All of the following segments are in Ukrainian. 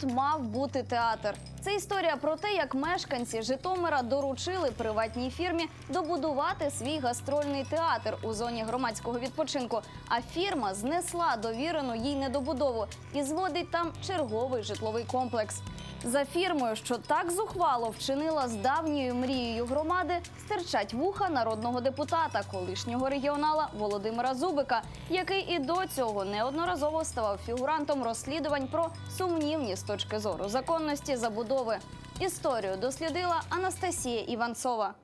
Тут мав бути театр. Це історія про те, як мешканці Житомира доручили приватній фірмі добудувати свій гастрольний театр у зоні громадського відпочинку. А фірма знесла довірену їй недобудову і зводить там черговий житловий комплекс. За фірмою, що так зухвало вчинила з давньою мрією громади, стирчать вуха народного депутата, колишнього регіонала Володимира Зубика, який і до цього неодноразово ставав фігурантом розслідувань про сумнівні з точки зору законності забудови. Історію дослідила Анастасія Іванцова.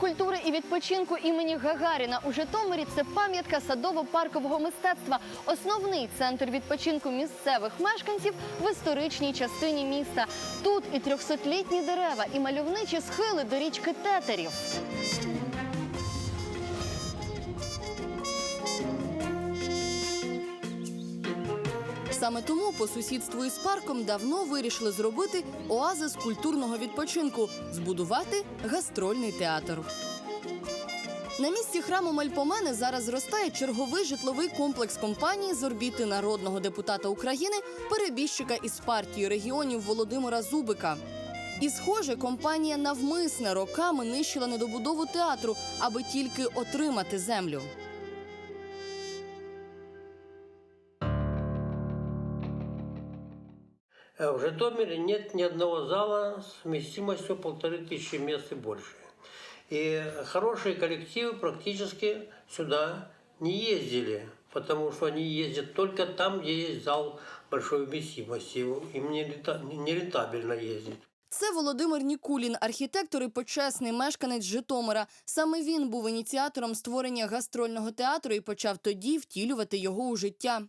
Культури і відпочинку імені Гагаріна у Житомирі це пам'ятка садово-паркового мистецтва, основний центр відпочинку місцевих мешканців в історичній частині міста. Тут і трьохсотлітні дерева, і мальовничі схили до річки Тетерів. Саме тому по сусідству із парком давно вирішили зробити оазис культурного відпочинку збудувати гастрольний театр. На місці храму Мельпомени зараз зростає черговий житловий комплекс компанії з орбіти народного депутата України, перебіжчика із партії регіонів Володимира Зубика. І, схоже, компанія навмисне роками нищила недобудову театру, аби тільки отримати землю. В Житомире нет ни одного зала с вместимостью полторы тысячи мест и больше. И хорошие коллективы практически сюда не ездили, потому что они ездят только там, где есть зал большой вместимости. Им не рента- не рентабельно ездить. Це Володимир Нікулін, архітектор і почесний мешканець Житомира. Саме він був ініціатором створення гастрольного театру і почав тоді втілювати його у життя.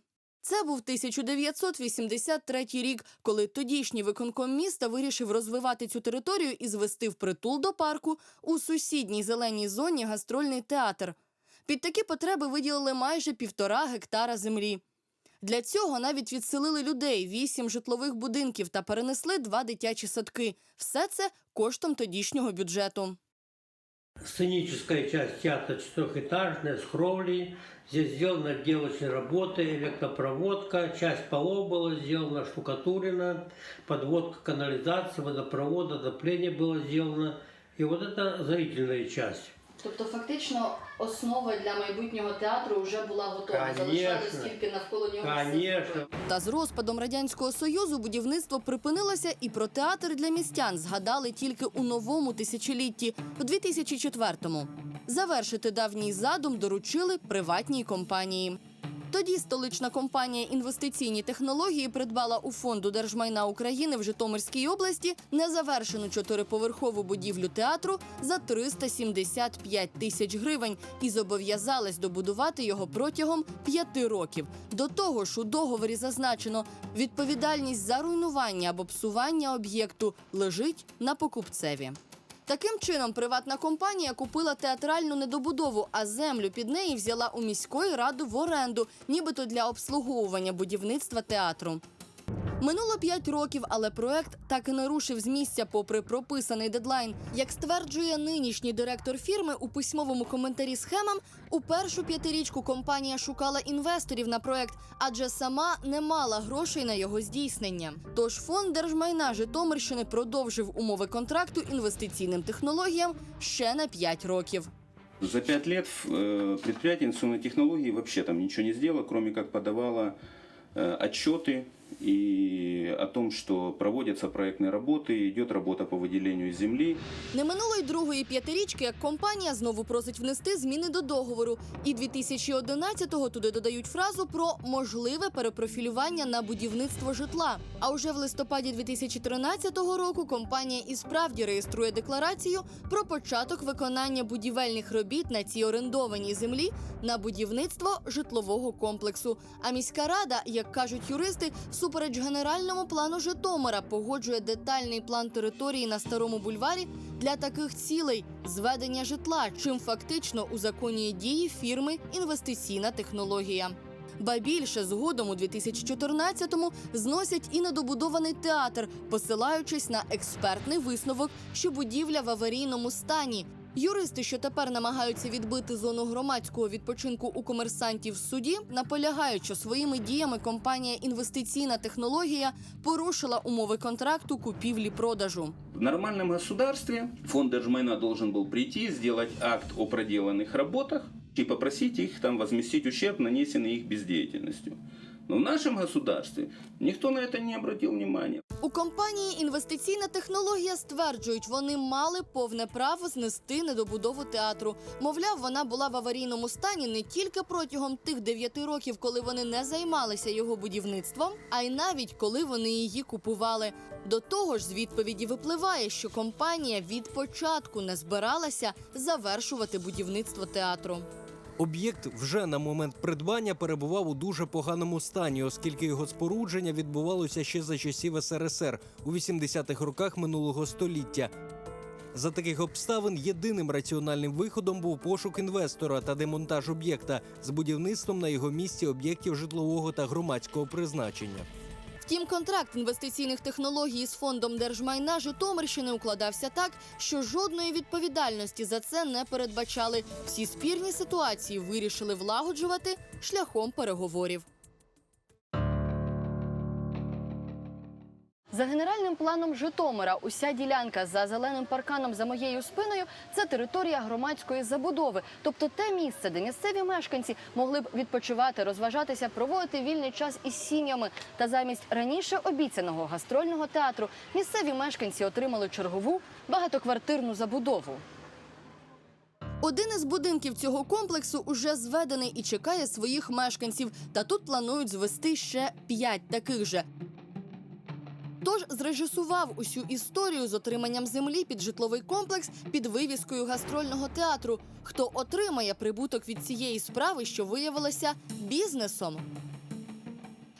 Це був 1983 рік, коли тодішній виконком міста вирішив розвивати цю територію і звести в притул до парку у сусідній зеленій зоні гастрольний театр. Під такі потреби виділили майже півтора гектара землі. Для цього навіть відселили людей, вісім житлових будинків та перенесли два дитячі садки. Все це коштом тодішнього бюджету. Сценическая часть театра четырехэтажная, с кровлей. Здесь сделаны отделочные работы, электропроводка, часть полов была сделана, штукатурена, подводка канализации, водопровода, отопление было сделано. И вот это зрительная часть. Тобто, фактично, основа для майбутнього театру вже була готова. Конечно. тільки навколо нього. Конечно. Та з розпадом радянського союзу будівництво припинилося, і про театр для містян згадали тільки у новому тисячолітті, у 2004-му. Завершити давній задум доручили приватній компанії. Тоді столична компанія інвестиційні технології придбала у фонду держмайна України в Житомирській області незавершену чотириповерхову будівлю театру за 375 тисяч гривень і зобов'язалась добудувати його протягом п'яти років. До того ж, у договорі зазначено, відповідальність за руйнування або псування об'єкту лежить на покупцеві. Таким чином, приватна компанія купила театральну недобудову, а землю під неї взяла у міської ради в оренду, нібито для обслуговування будівництва театру. Минуло п'ять років, але проект так і не рушив з місця, попри прописаний дедлайн. Як стверджує нинішній директор фірми у письмовому коментарі схемам, у першу п'ятирічку компанія шукала інвесторів на проект, адже сама не мала грошей на його здійснення. Тож фонд держмайна Житомирщини продовжив умови контракту інвестиційним технологіям ще на п'ять років. За пять лет э, предприятие информационной технологии вообще там ничего не сделало, кроме как подавало э, отчеты и о том, что проводятся проектные работы, идет работа по выделению земли. Не минуло й другої п'ятирічки, як компанія знову просить внести зміни до договору. І 2011-го туди додають фразу про можливе перепрофілювання на будівництво житла. А уже в листопаді 2013 року компанія і справді реєструє декларацію про початок виконання будівельних робіт на цій орендованій землі на будівництво житлового комплексу. А міська рада, як кажуть юристи, всупереч генеральному плану Житомира погоджує детальний план території на старому бульварі для таких цілей зведення житла, чим фактично узаконює дії фірми інвестиційна технологія. Ба більше згодом у 2014-му зносять і недобудований театр, посилаючись на експертний висновок, що будівля в аварійному стані. Юристи, що тепер намагаються відбити зону громадського відпочинку у комерсантів в суді, наполягають, що своїми діями компанія інвестиційна технологія порушила умови контракту купівлі-продажу. В нормальном государстве фонд Держмайна должен был прийти, сделать акт о проделанных работах и попросить их там возместить ущерб, нанесенный их бездеятельностью. Но в нашем государстве никто на это не обратил внимания. У компанії інвестиційна технологія стверджують, вони мали повне право знести недобудову театру. Мовляв, вона була в аварійному стані не тільки протягом тих дев'яти років, коли вони не займалися його будівництвом, а й навіть коли вони її купували. До того ж, з відповіді випливає, що компанія від початку не збиралася завершувати будівництво театру. Об'єкт вже на момент придбання перебував у дуже поганому стані, оскільки його спорудження відбувалося ще за часів СРСР у 80-х роках минулого століття. За таких обставин єдиним раціональним виходом був пошук інвестора та демонтаж об'єкта з будівництвом на його місці об'єктів житлового та громадського призначення. Втім, контракт інвестиційних технологій з фондом держмайна Житомирщини укладався так, що жодної відповідальності за це не передбачали. Всі спірні ситуації вирішили влагоджувати шляхом переговорів. За генеральним планом Житомира, уся ділянка за зеленим парканом за моєю спиною це територія громадської забудови, тобто те місце, де місцеві мешканці могли б відпочивати, розважатися, проводити вільний час із сім'ями. Та замість раніше обіцяного гастрольного театру місцеві мешканці отримали чергову багатоквартирну забудову. Один із будинків цього комплексу уже зведений і чекає своїх мешканців. Та тут планують звести ще п'ять таких же. Тож зрежисував усю історію з отриманням землі під житловий комплекс під вивіскою гастрольного театру. Хто отримає прибуток від цієї справи, що виявилося бізнесом?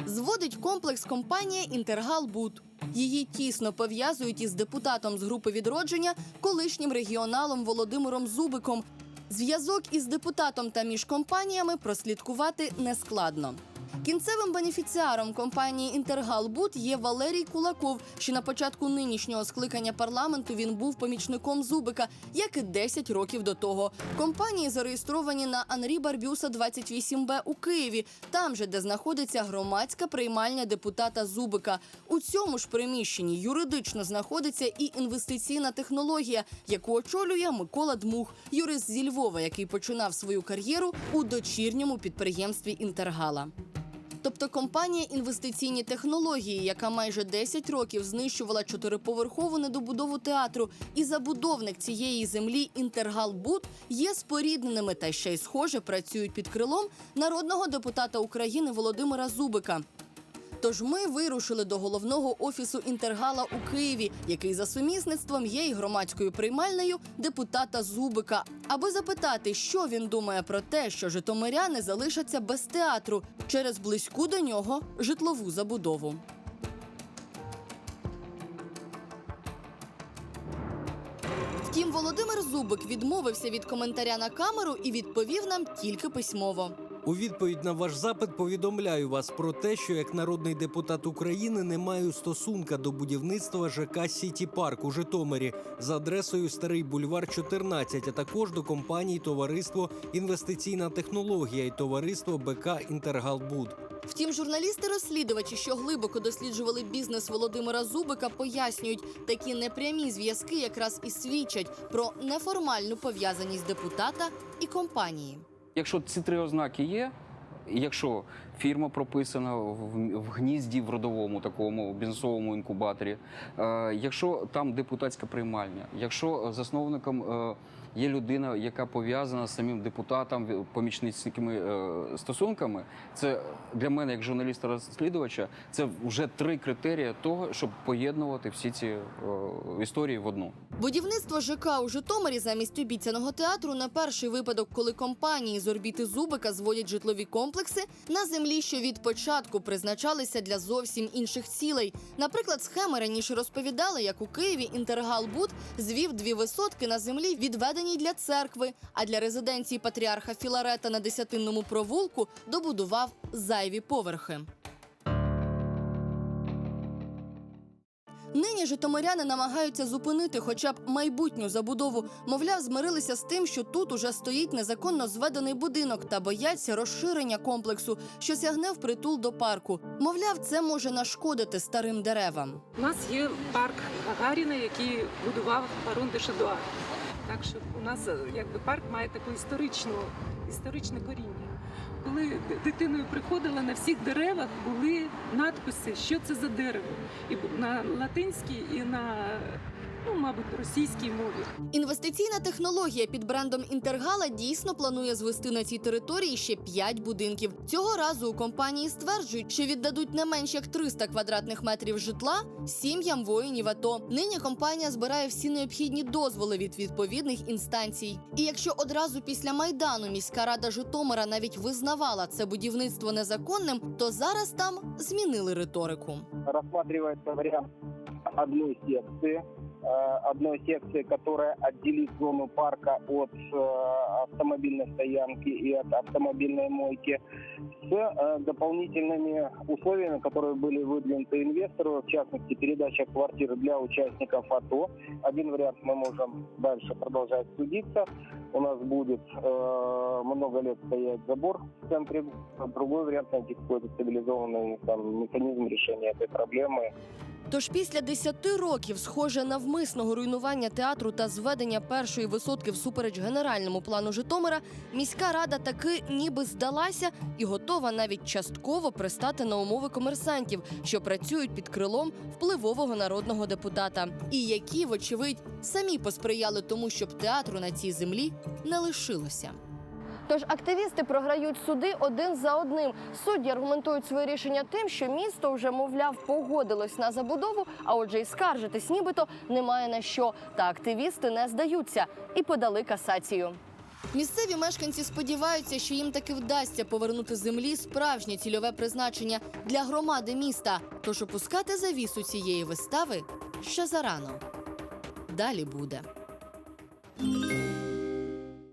Зводить комплекс компанія Інтергалбуд. Її тісно пов'язують із депутатом з групи відродження, колишнім регіоналом Володимиром Зубиком. Зв'язок із депутатом та між компаніями прослідкувати нескладно. Кінцевим бенефіціаром компанії Інтергалбуд є Валерій Кулаков. Ще на початку нинішнього скликання парламенту він був помічником Зубика, як і 10 років до того. Компанії зареєстровані на Анрі Барбюса 28Б у Києві, там же, де знаходиться громадська приймальня депутата Зубика. У цьому ж приміщенні юридично знаходиться і інвестиційна технологія, яку очолює Микола Дмух, юрист зі Львова, який починав свою кар'єру у дочірньому підприємстві Інтергала. Тобто компанія інвестиційні технології, яка майже 10 років знищувала чотириповерхову недобудову театру, і забудовник цієї землі Інтергалбуд є спорідненими та ще й схоже працюють під крилом народного депутата України Володимира Зубика. Тож ми вирушили до головного офісу Інтергала у Києві, який за сумісництвом є й громадською приймальнею депутата Зубика, аби запитати, що він думає про те, що житомиряни залишаться без театру через близьку до нього житлову забудову. Втім, Володимир Зубик відмовився від коментаря на камеру і відповів нам тільки письмово. У відповідь на ваш запит повідомляю вас про те, що як народний депутат України не маю стосунка до будівництва ЖК Сіті Парк у Житомирі за адресою Старий Бульвар 14, а також до компаній Товариство Інвестиційна технологія і товариство БК Інтергалбуд. Втім, журналісти-розслідувачі, що глибоко досліджували бізнес Володимира Зубика, пояснюють, такі непрямі зв'язки якраз і свідчать про неформальну пов'язаність депутата і компанії. Якщо ці три ознаки є, якщо фірма прописана в, гнізді в родовому такому бізнесовому інкубаторі, е, якщо там депутатська приймальня, якщо засновником е, є людина, яка пов'язана з самим депутатом, помічницькими е, стосунками. Це для мене, як журналіста-розслідувача, це вже три критерії того, щоб поєднувати всі ці е, історії в одну. Будівництво ЖК у Житомирі замість обіцяного театру на перший випадок, коли компанії з орбіти Зубика зводять житлові комплекси на землі, що від початку призначалися для зовсім інших цілей. Наприклад, схеми раніше розповідали, як у Києві Інтергалбуд звів дві висотки на землі, відведеній для церкви, а для резиденції патріарха Філарета на десятинному провулку добудував зайві поверхи. Нині житомиряни намагаються зупинити хоча б майбутню забудову. Мовляв, змирилися з тим, що тут уже стоїть незаконно зведений будинок та бояться розширення комплексу, що сягне впритул до парку. Мовляв, це може нашкодити старим деревам. У нас є парк Гагаріна, який будував барон де. Так що у нас е, якби парк має таку історичну, історичне коріння. Коли дитиною приходила, на всіх деревах були надписи, що це за дерево. І на латинській, і на, ну, мабуть, російській мові. Інвестиційна технологія під брендом Інтергала дійсно планує звести на цій території ще 5 будинків. Цього разу у компанії стверджують, що віддадуть не менш як 300 квадратних метрів житла сім'ям воїнів АТО. Нині компанія збирає всі необхідні дозволи від відповідних інстанцій. І якщо одразу після майдану міська рада Житомира навіть визнавала це будівництво незаконним, то зараз там змінили риторику. рассматривается вариант одной секции, э, одной секции, которая отделит зону парка от э, автомобильной стоянки и от автомобильной мойки с э, дополнительными условиями, которые были выдвинуты инвестору, в частности, передача квартир для участников АТО. Один вариант мы можем дальше продолжать судиться. У нас будет э, много лет стоять забор в центре. Другой вариант найти какой-то цивилизованный там, механизм решения этой проблемы. Тож після 10 років, схоже навмисного руйнування театру та зведення першої висотки всупереч генеральному плану Житомира, міська рада таки ніби здалася і готова навіть частково пристати на умови комерсантів, що працюють під крилом впливового народного депутата, і які, вочевидь, самі посприяли тому, щоб театру на цій землі не лишилося. Тож активісти програють суди один за одним. Судді аргументують своє рішення тим, що місто вже, мовляв, погодилось на забудову, а отже, і скаржитись нібито немає на що. Та активісти не здаються і подали касацію. Місцеві мешканці сподіваються, що їм таки вдасться повернути землі справжнє цільове призначення для громади міста. Тож опускати завісу цієї вистави ще зарано. Далі буде.